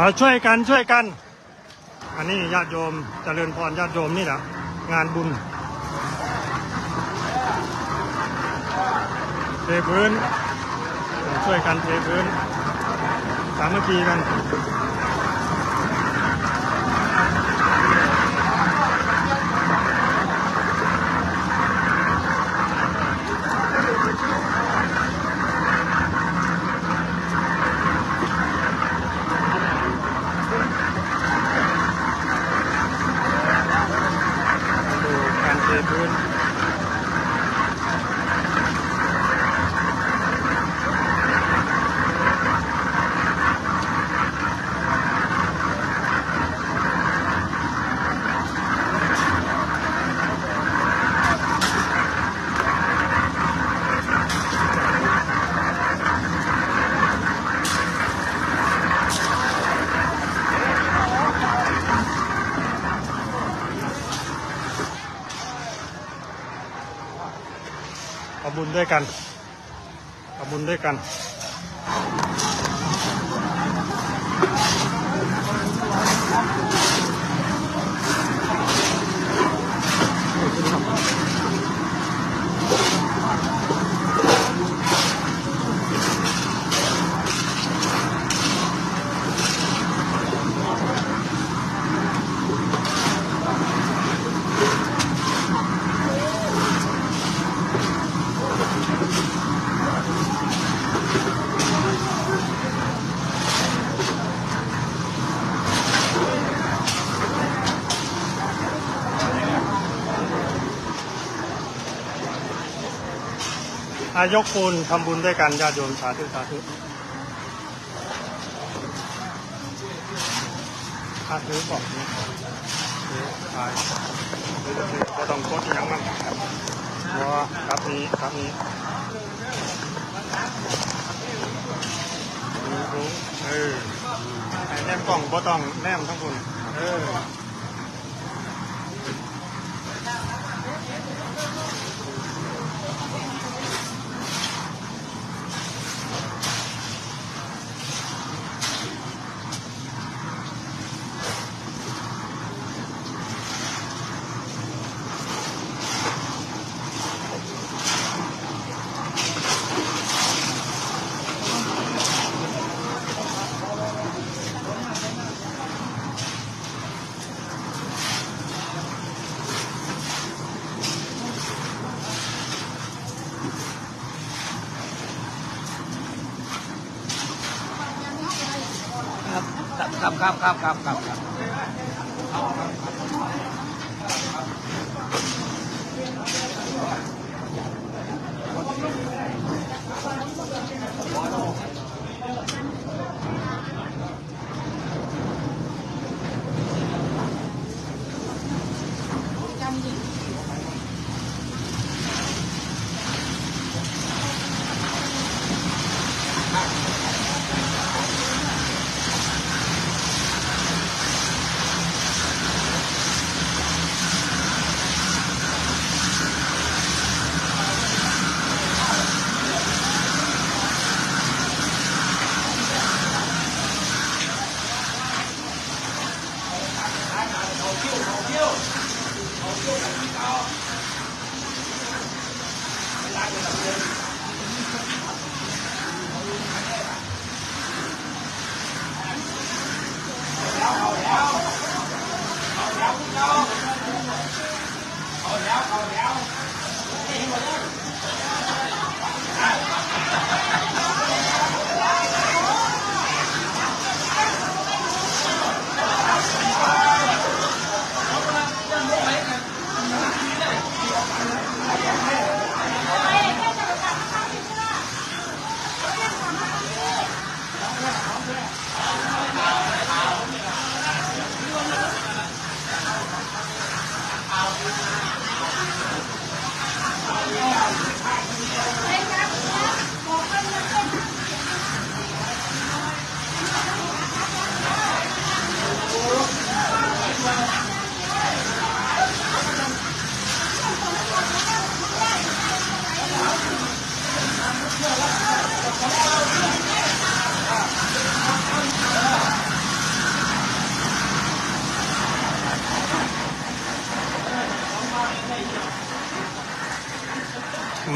เอาช่วยกันช่วยกัน อันนี้ญาติโยมเจริญพรญาติโยมนี่แหละงานบุญเทพื้นช่วยกันเทพื้นสามัคคีกัน ด้วยกันทำบุญด้วยกัน ยกปูนทำบุญด้วยกันญาติโยมสาธุสาธุถ้าซื้อบอกนี่ซื้อขายก็ต้องกดอหยังมันบัวครับนี้ครับนี้ดูดูเออแนมกล่องบ่ต้องแนมทั้งคนเออ ครับครับครับครับ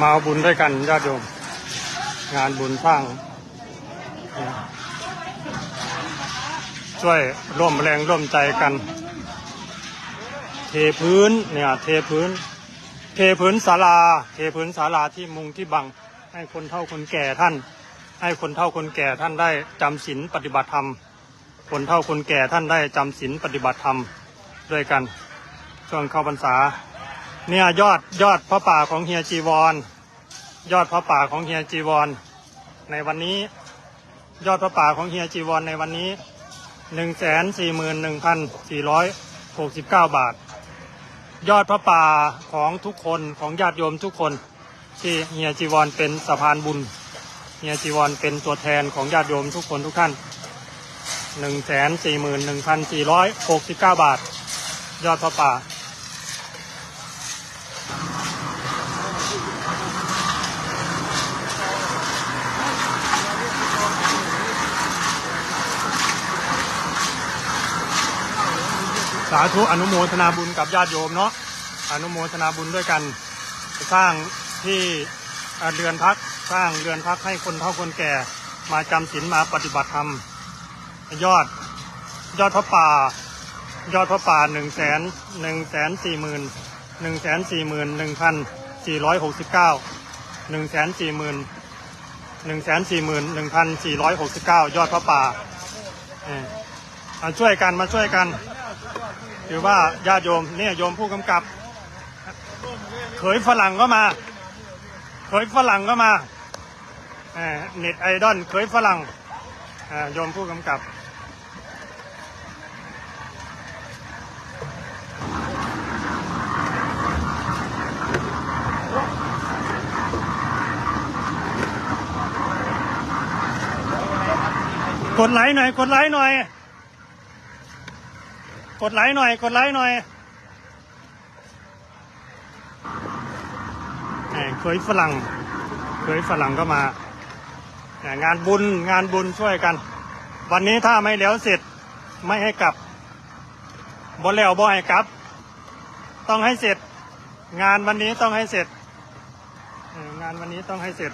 มาเอาบุญด้วยกันญาติโยม งานบุญสร้าง ช่วยร่วมแรงร่วมใจกัน เทพื้นเนี่ยเทพื้น เทพื้นศาลา เทพื้นศาลาที่มุงที่บัง ให้คนเฒ่าคนแก่ท่าน ให้คนเฒ่าคนแก่ท่านได้จำศีลปฏิบัติธรรม คนเฒ่าคนแก่ท่านได้จำศีลปฏิบัติธรรมด้วยกันช่วงเข้าพรรษา เนี่ยยอดยอดพระป่าของเฮียจีวร ยอดพระป่าของเฮียจีวร ในวันนี้ยอดพระป่าของเฮียจีวรในวันนี้หนึ่งแสนสี่หมื่นหนึ่งพันสี่ร้อยหกสิบเก้าบาท ยอดพระป่าของทุกคนของญาติโยมทุกคนที่เฮียจีวรเป็นสะพานบุญเฮียจีวรเป็นตัวแทนของญาติโยมทุกคนทุกท่านหนึ่งแสนสี่หมื่นหนึ่งพันสี่ร้อยหกสิบเก้าบาท ยอดพระป่า สาธุอนุโมทนาบุญกับญาติโยมเนาะอนุโมทนาบุญด้วยกันสร้างที่เอ่อเรือนพักสร้างเรือนพักให้คนเฒ่าคนแก่มาจำศีลมาปฏิบัติธรรม ยอดยอดพระป่ายอดพระป่าหนึ่งแสนหนึ่งแสนสี่หมื่นหนึ่งแสนสี่หมื่นหนึ่งพันสี่ร้อยหกสิบเก้าหนึ่งแสนสี่หมื่นหนึ่งแสนสี่หมื่นหนึ่งพันสี่ร้อยหกสิบเก้ายอดพระป่าเออมาช่วยกันมาช่วยกัน ถือว่าญาติโยมเนี่ยโยมผู้กำกับ เขยฝรั่งก็มา เขยฝรั่งก็มาเน็ตไอดอลเขยฝรั่งโยมผู้กำกับกดไลค์หน่อย กดไลค์หน่อย กดไลค์หน่อย กดไลค์หน่อยเคยฝรั่งเคยฝรั่งก็มา งานบุญงานบุญช่วยกัน วันนี้ถ้าไม่แล้วเสร็จไม่ให้กลับบ่แล้วบ่ให้กลับ ต้องให้เสร็จ งานวันนี้ต้องให้เสร็จ งานวันนี้ต้องให้เสร็จ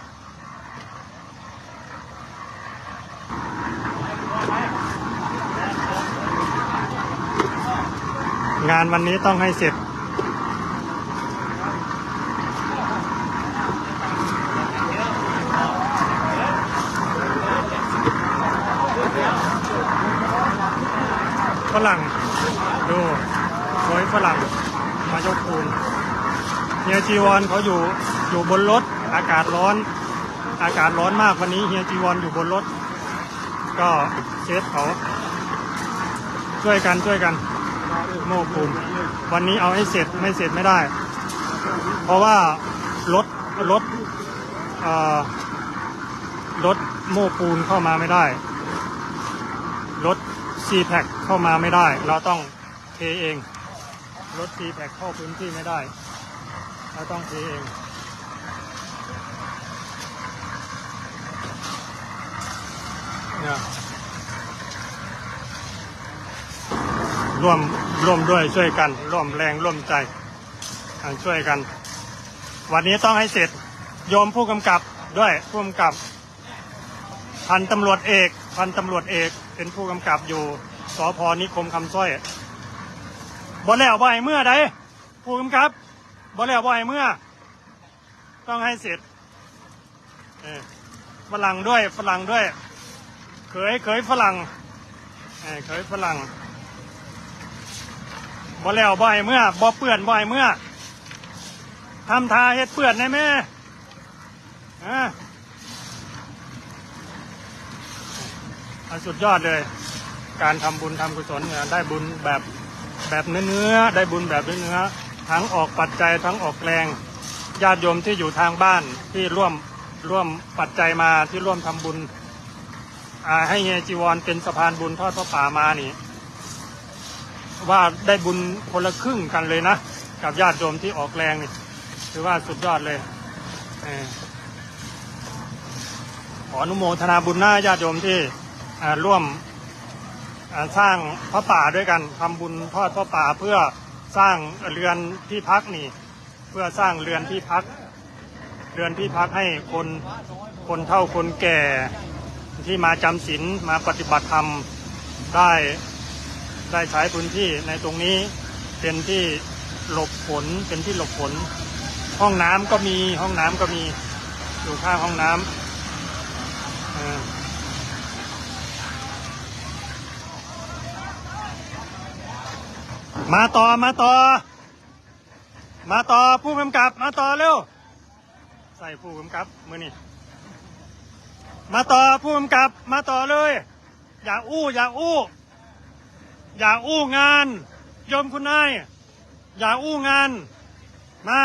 งานวันนี้ต้องให้เสร็จ ฝรั่ง ดูโอยฝรั่ง มายกปูนเฮียจีวอนเขาอยู่อยู่บนรถ อากาศร้อน อากาศร้อนมากวันนี้เฮียจีวอนอยู่บนรถ ก็เซฟเขาช่วยกันช่วยกัน โม้ปูนวันนี้เอาให้เสร็จไม่เสร็จไม่ได้ เพราะว่ารถรถรถโม้ปูนเข้ามาไม่ได้ รถซีแพคเข้ามาไม่ได้ เราต้องเทเอง รถซีแพคเข้าพื้นที่ไม่ได้ เราต้องเทเองเนี่ย ร่วมร่วมด้วยช่วยกัน ร่วมแรงร่วมใจช่วยกัน วันนี้ต้องให้เสร็จโยมผู้กำกับด้วยผู้กำกับ พันตำรวจเอก พันตำรวจเอกเป็นผู้กำกับอยู่สพนิคมคำสร้อยบ่แล้วบ่ให้เมื่อใดผู้กำกับบ่แล้วบ่ให้เมื่อ ต้องให้เสร็จฝรั่งด้วยฝรั่งด้วย เคยเคยฝรั่งเออเคยฝรั่ง บ่แล้วบ่ให้เมื่อบ่เปื่อนบ่ให้เมื่อทำทาเฮ็ดเปื่อนได้ไหมอ่าอะสุดยอดเลย การทำบุญทำกุศลเนี่ยได้บุญแบบแบบเนื้อๆได้บุญแบบเนื้อๆทั้งออกปัจจัยทั้งออกแรงญาติโยมที่อยู่ทางบ้านที่ร่วมร่วมปัจจัยมาที่ร่วมทำบุญให้เฮยจีวรเป็นสะพานบุญทอดพระป่ามานี่ ว่าได้บุญคนละครึ่งกันเลยนะ กับญาติโยมที่ออกแรงนี่ถือว่าสุดยอดเลยขออนุโมทนาบุญหน้าญาติโยมที่ร่วมสร้างพระป่าด้วยกันทำบุญทอดพระป่าเพื่อสร้างเรือนที่พักนี่ เพื่อสร้างเรือนที่พัก เรือนที่พักให้คนคนเฒ่าคนแก่ที่มาจำศีลมาปฏิบัติธรรมได้ ได้ใช้พื้นที่ในตรงนี้เป็นที่หลบฝนเป็นที่หลบฝนห้องน้ำก็มีห้องน้ำก็มีอยู่ข้างห้องน้ำเออมาต่อมาต่อ มาต่อผู้กำกับ มาต่อเร็ว ใส่ผู้กำกับมือนี่มาต่อผู้กำกับ มาต่อเลย อย่าอู้อย่าอู้ อย่าอู้งานโยมคุณนายอย่าอู้งาน มา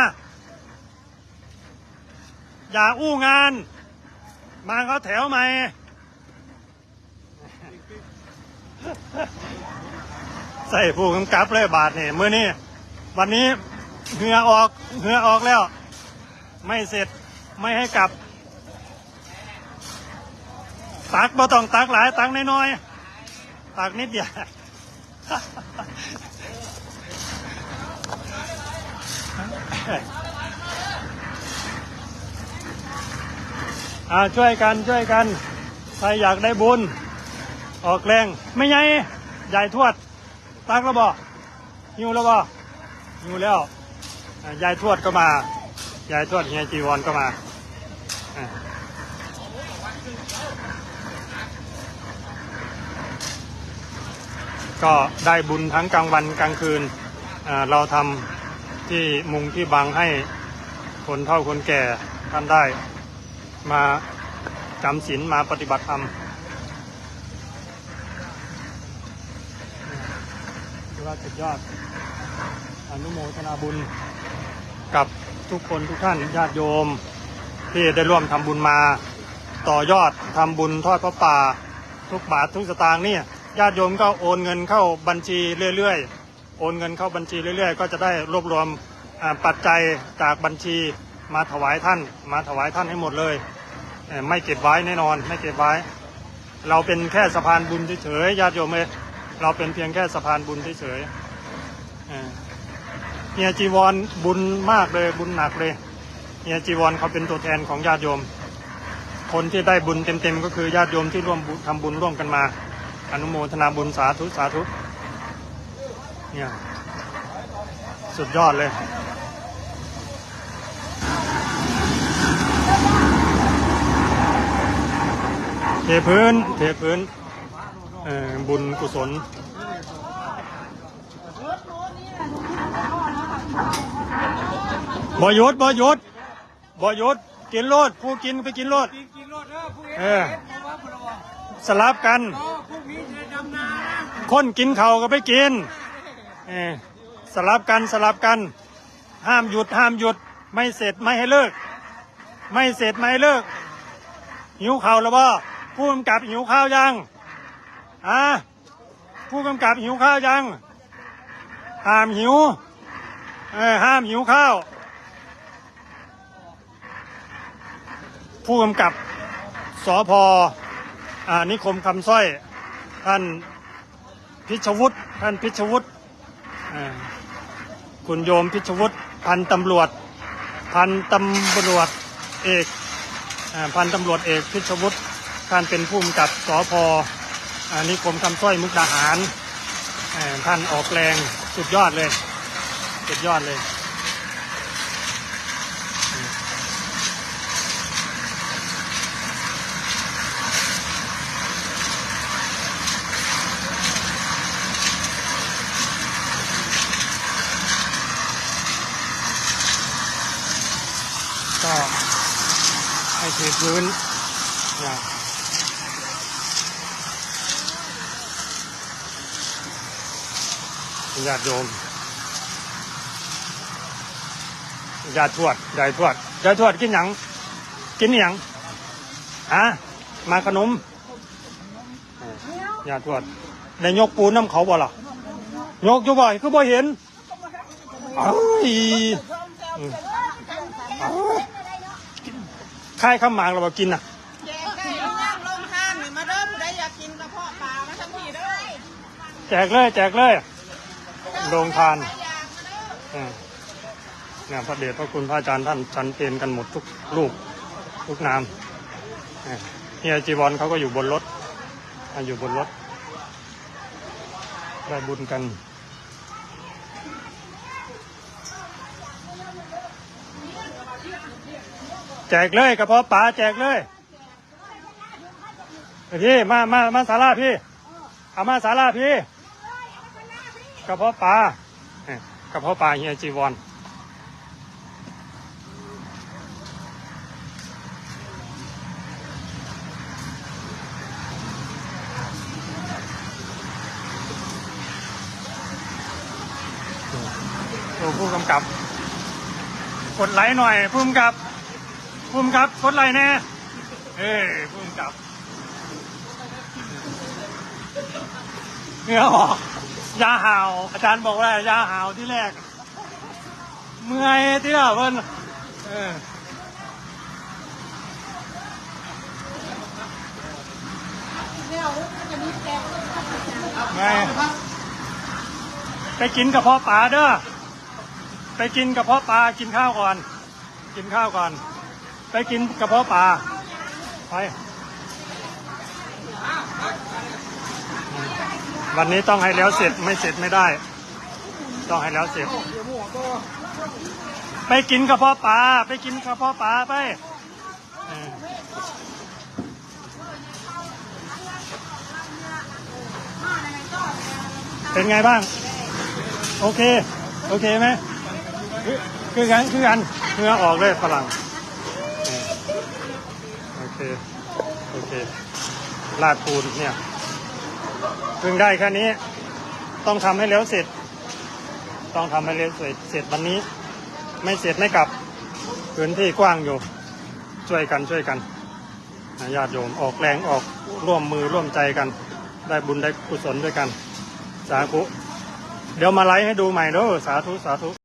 อย่าอู้งาน มาเขาแถวใหม่ใส่ผู้กำกับเลยบาทเนี่ยมื่อนี่วันนี้เหงื่อออกเหงื่อออกแล้ว ไม่เสร็จไม่ให้กลับ ตักบ่ต้องตักหลายตักน้อยๆตักนิดเดียว อ่าช่วยกันช่วยกัน ใครอยากได้บุญ ออกแรงไม่ไงใหญ่ทวด ตักแล้วบ่หิวแล้วบ่หิวแล้วยายทวดก็มายายทวดเฮียจีวรก็มา ก็ได้บุญทั้งกลางวันกลางคืน เราทำที่มุงที่บังให้คนเฒ่าคนแก่ท่านได้มาจำศีลมาปฏิบัติธรรมถือว่าสุดยอดอนุโมทนาบุญกับทุกคนทุกท่านญาติโยมที่ได้ร่วมทำบุญมา ต่อยอดทำบุญทอดพระป่า ทุกบาททุกสตางค์เนี่ย ญาติโยมก็โอนเงินเข้าบัญชีเรื่อยๆ โอนเงินเข้าบัญชีเรื่อย ๆ ก็จะได้รวบรวมปัจจัยจากบัญชีมาถวายท่าน มาถวายท่านให้หมดเลย ไม่เก็บไว้แน่นอน ไม่เก็บไว้ เราเป็นแค่สะพานบุญเฉยๆญาติโยมเอยเราเป็นเพียงแค่สะพานบุญเฉยๆเอ่อเฮียจีวรบุญมากเลยบุญหนักเลยเฮียจีวรเขาเป็นตัวแทนของญาติโยม คนที่ได้บุญเต็มๆ ก็คือญาติโยมที่ร่วมบุญทำบุญร่วมกันมา อนุโมทนาบุญสาธุสาธุเนี่ยสุดยอดเลยเทพื้น เทพื้นเอ่อบุญกุศลบหยุดบหยุดบหยุดกินโลดผู้กินไปกินโลดกินกินรถเด้อผู้เฮ็ดเออเฮ็ดเพราะว่าพลวงสลับกัน คนกินเขาก็ไปกินเออสลับกันสลับกัน ห้ามหยุดห้ามหยุด ไม่เสร็จไม่ให้เลิก ไม่เสร็จไม่ให้เลิก หิวข้าวแล้วบ่ผู้กำกับหิวข้าวยังอะผู้กำกับหิวข้าวยังห้ามหิวเออห้ามหิวข้าว ผู้กำกับสพอ่านิคมคำสร้อยท่าน พิชวุฒิท่านพิชวุฒิคุณโยมพิชวุฒิพันตำรวจ พันตำรวจเอกอพันตำรวจเอกพิชวุฒิท่านเป็นผู้กำกับสพอ่านิคมคำสร้อยมุกดาหารท่านออกแรงสุดยอดเลย สุดยอดเลย ก็ให้เทพื้นนะญาติโยมญาติทวดยายทวดยายทวดกินหยัง กินหยังฮะมาขนมญาติทวดได้ยกปูนน้ำเขาบ่ล่ะยกอยู่บ่อยคือบ่เห็นอ้ย ค่ายข้ามหมากเราบ่กินน่ะแจกได้ย่างลงห้างนี่มาเด้อผู้ใดอยากกินกระเพาะปลามาทั้งทีเด้อแจกเลย แจกเลย โรงทาน ใครอยากมาเด้อ อืมเนี่ยพระเดชพระคุณพระอาจารย์ท่านชันเพนกันหมดทุกรูปทุกนามเนี่ยเฮียจีวรเขาก็อยู่บนรถอะอยู่บนรถ ได้บุญกัน จกเลยกระเพาะปลาแจกเลยพี่มามามาสาราพี่เอามาสาราพี่กระเพาะปลากระเพาะปลาเฮียจีวรตัวผู้กำกับ กดไลค์หน่อยผู้กำกับ ผู้กำกับกดไลค์แน่เอ้ยผู้กำกับเหงื่อออกยาหาว อาจารย์บอกว่ายาหาวที่แรก เมื่อยที่ละเพิ่นเออไงไปกินกระเพาะปลาเด้อ ไปกินกระเพาะปลา กินข้าวก่อน กินข้าวก่อน ไปกินกระเพาะปลาไป วันนี้ต้องให้แล้วเสร็จไม่เสร็จไม่ได้ ต้องให้แล้วเสร็จ ไปกินกระเพาะปลาไปกินกระเพาะปลาไปเป็นไงบ้าง โอเค โอเคไหมคือกันคือกันเนื้อออกเลยฝรั่ง โอเคโอเคลาดปูนเนี่ยเพิ่งได้แค่นี้ ต้องทำให้แล้วเสร็จ ต้องทำให้แล้วเสร็จเสร็จวันนี้ ไม่เสร็จไม่กลับพื้นที่กว้างอยู่ ช่วยกันช่วยกันญาติโยมออกแรงออกร่วมมือร่วมใจกัน ได้บุญได้กุศลด้วยกัน สาธุเดี๋ยวมาไลฟ์ให้ดูใหม่เด้อสาธุสาธุ